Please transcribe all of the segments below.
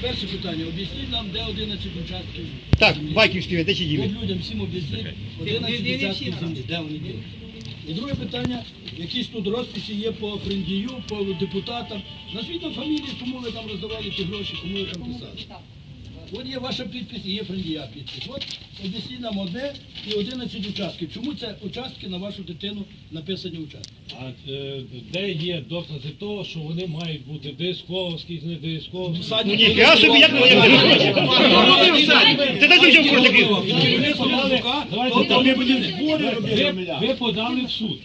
Перше питання. Об'ясніть нам, де 11 участків. Так, землі. Байківський, де ще діли? От людям всім об'ясніть 11 участків землі. Де вони діли? І друге питання, якісь тут розписи є по френдію, по депутатам. Назвіть нам фамілії, кому ви там роздавали ті гроші, кому ви там писали. От є ваша підпис і є френдія підпис. От об'ясніть нам одне і 11 участків. Чому це участки на вашу дитину написані участки? А е, де є докази того, що вони мають бути дисковські, не дисковські? Ну ніфіга собі, як ви Ти дай взяв кошик. Керівництво Мазука, то там не буде збори. Ви, ви подали в суд.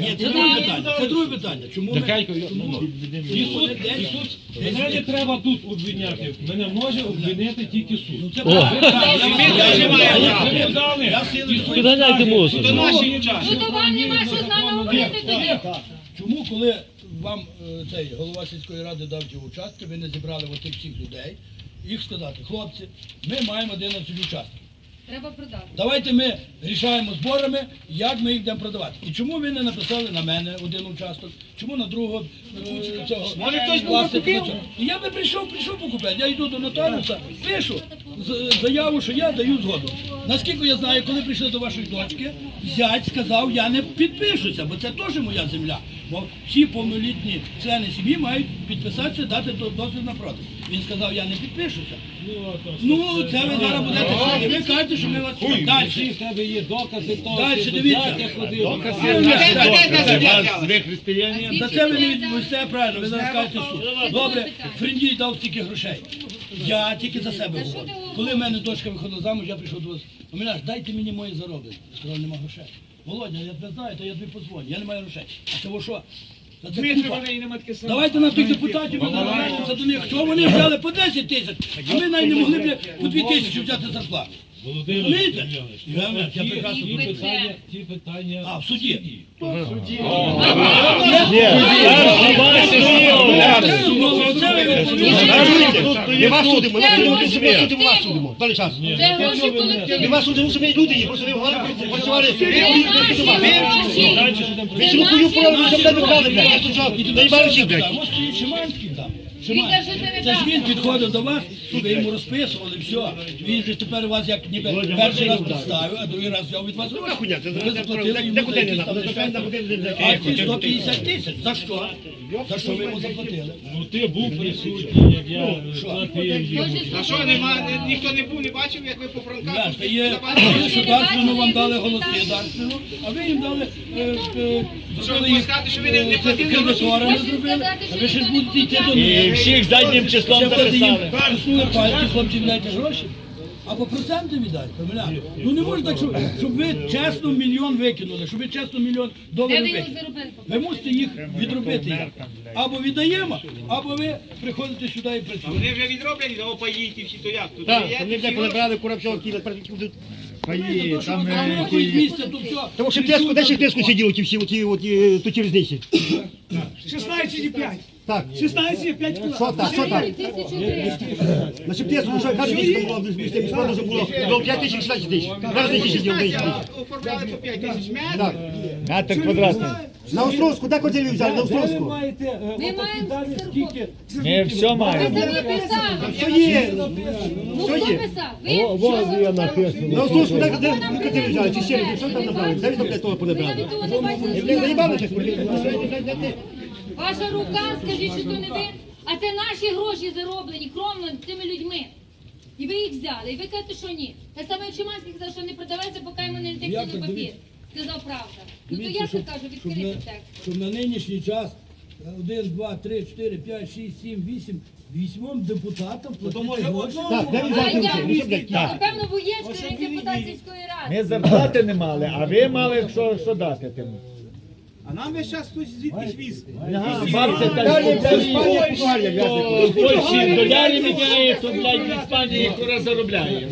Ні, це друге питання. Це друге питання. Чому ми... Чому? І суд, і суд. Мене не треба тут обвиняти. Мене може обвинити тільки суд. Це Підганяйте мусор. Ну то вам нема що з нами говорити тоді. Чому, коли вам е, цей голова сільської ради дав ті участки, ви не зібрали отих всіх людей, їх сказати, хлопці, ми маємо 11 участків. Треба продати. Давайте ми рішаємо зборами, як ми їх будемо продавати. І чому ви не написали на мене один участок? Чому на другого е, цього? Може хтось І я би прийшов, прийшов покупати. Я йду до нотаріуса, пишу з- заяву, що я даю згоду. Наскільки я знаю, коли прийшли до вашої дочки, зять сказав, я не підпишуся, бо це теж моя земля. Бо всі повнолітні члени сім'ї мають підписатися, дати до- дозвіл на продаж. Він сказав, я не підпишуся. Ну, це ви зараз будете. І ви кажете, що ми вас далі. в тебе є докази того, Дальше, що дивіться. дядя ходив. За це ви не відповісте правильно, ви зараз кажете суд. Добре, Френдій дав стільки грошей. Я тільки за себе говорю. Коли в мене дочка виходила замуж, я прийшов до вас. У дайте мені мої зароблення. Сказав, нема грошей. Володя, я тебе знаю, то я тобі позвоню. Я не маю грошей. А це во що? Купа. Давайте на тих депутатів ми до них. Що вони взяли по 10 тисяч, а ми навіть не могли б по 2 тисячі взяти зарплату. Володимир Розумієте? Семенович, Я- я ті- прекрасно ті питання, ті питання А, в суді. Це ви відповідаєте. Не вас судимо, ми гроші судимо, судимо, вас судимо. Далі час. Це гроші Ми колективу. вас судимо, ми люди є, просто ви говорите, працювали. Це наші гроші. Ви Це цілу хую наші пору, щоб не гроші. брали, блядь. Я тут що, наїбали всіх, блядь. Ось стоїть Шиманський там. Він каже, це Це ж він підходив до вас, ви йому розписували, все. Він же тепер вас як ніби перший раз представив, а другий раз взяв від вас гроші. Ви заплатили йому за якісь там надо. акції 150 тисяч. За що? За що ви йому заплатили? Ну ти був присутній, як я платив йому. А що нема, ніхто не був, не бачив, як ви по фронтах? Ясно, є, що Дарствину вам дали голоси а ви їм дали е, е, зробили їх сказати, що ви не- не е, платили кредиторами зробили, а ви ще ж будете йти до них. І всіх заднім числом записали. пальці, хлопці, віддайте гроші. Або проценти віддайте, помиляю. Ну не можна так, щоб, щоб ви чесно мільйон викинули, щоб ви чесно мільйон доларів викинули. Ви мусите їх відробити. Або віддаємо, або ви приходите сюди і працюєте. Вони вже відроблені, а опаї ті всі, то як? Тут Так, є вони, ті блядь, гроші? понабрали, кура, все, кіли, будуть. Розумієте, то, що ви якогось місця, то все. Тому що теску, де ще теску сиділи ті всі, оті, оті, тут через 10. 16,5. Так, 16,5 що так, що так? Тисячу гривень. Значить, теску, що каже, місяць було, місяць місяць вже було, до 5 тисяч, 16 тисяч. Зараз не тисяч, 10 тисяч. Оформляли по 5 тисяч метрів. Так. Метр квадратний. На Островську, де квартиру взяли, на Ви Островську? маєте е, Ми отакі маємо дані, скільки Ми все Ви маємо. самі писали. Що є? Ну хто є? писав? Ви? На Островську, де де взяли, чи ще, що там набрали? Де ви там для того Я понабрали? того не бачила. Не заїбали цих Ваша рука, скажіть, що то не ви. А це наші гроші зароблені кровно цими людьми. І ви їх взяли, і ви кажете, що ні. Та саме Чиманський сказав, що не продавайся, поки йому не так, папір. Сказав правда. Ну то я це кажу, відкрити текст. Щоб на нинішній час 1, 2, 3, 4, 5, 6, 7, 8, вісьмом депутатам платити гроші. Так, де ви А я? Ну, так. напевно, воєчка, як депутат сільської ради. Ми зарплати не мали, а ви мали що, що дати тим. Нам весь час тут звідкись віз. Ага, бабця та Далі, й блядь, Іспанія, Португалія, то ясно. в Польщі долярі міняє, то, блядь, в Іспанії кура заробляє.